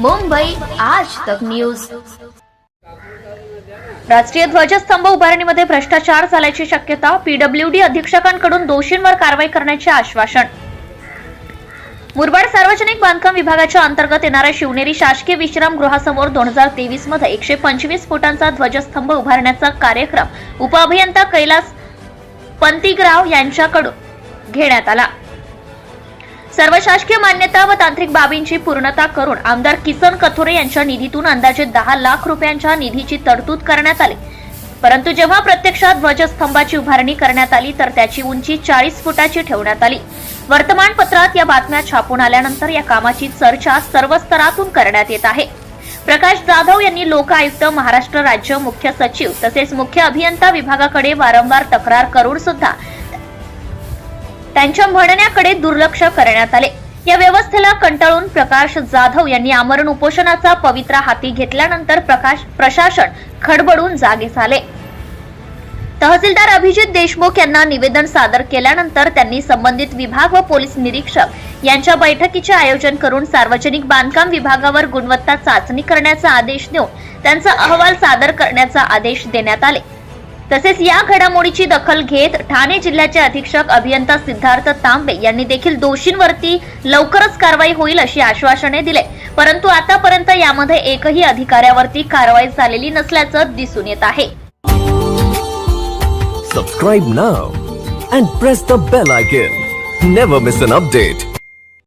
मुंबई आज तक न्यूज राष्ट्रीय ध्वजस्तंभ उभारणीमध्ये भ्रष्टाचार झाल्याची शक्यता पीडब्ल्यूडी अधीक्षकांकडून दोषींवर कारवाई करण्याचे आश्वासन. मुरबाड सार्वजनिक बांधकाम विभागाच्या अंतर्गत येणाऱ्या शिवनेरी शासकीय विश्रामगृहासमोर दोन हजार तेवीसमध्ये एकशे पंचवीस फुटांचा ध्वजस्तंभ उभारण्याचा कार्यक्रम उपअभियंता कैलास पंतिग्राव यांच्याकडून घेण्यात आला. सर्व शासकीय मान्यता व तांत्रिक बाबींची पूर्णता करून आमदार किसन कथोरे यांच्या निधीतून अंदाजे दहा लाख रुपयांच्या निधीची तरतूद करण्यात आली. परंतु जेव्हा प्रत्यक्षात ध्वजस्तंभाची उभारणी करण्यात आली तर त्याची उंची चाळीस फुटाची ठेवण्यात आली. वर्तमानपत्रात या बातम्या छापून आल्यानंतर या कामाची चर्चा सर्व स्तरातून करण्यात येत आहे. प्रकाश जाधव यांनी लोकायुक्त महाराष्ट्र राज्य मुख्य सचिव तसेच मुख्य अभियंता विभागाकडे वारंवार तक्रार करून सुद्धा त्यांच्या म्हणण्याकडे दुर्लक्ष करण्यात आले. या व्यवस्थेला कंटाळून प्रकाश जाधव यांनी आमरण उपोषणाचा पवित्रा हाती घेतल्यानंतर प्रकाश प्रशासन खडबडून जागे झाले. तहसीलदार अभिजित देशमुख यांना निवेदन सादर केल्यानंतर त्यांनी संबंधित विभाग व पोलीस निरीक्षक यांच्या बैठकीचे आयोजन करून सार्वजनिक बांधकाम विभागावर गुणवत्ता चाचणी करण्याचा आदेश देऊन त्यांचा अहवाल सादर करण्याचा आदेश देण्यात आले. तसेच या घडामोडीची दखल घेत ठाणे जिल्ह्याचे अधीक्षक अभियंता सिद्धार्थ तांबे यांनी देखील दोषींवरती लवकरच कारवाई होईल अशी आश्वासने दिले. परंतु आतापर्यंत यामध्ये एकही अधिकाऱ्यावरती कारवाई झालेली नसल्याचं दिसून येत आहे. Subscribe now and press the bell icon never miss an update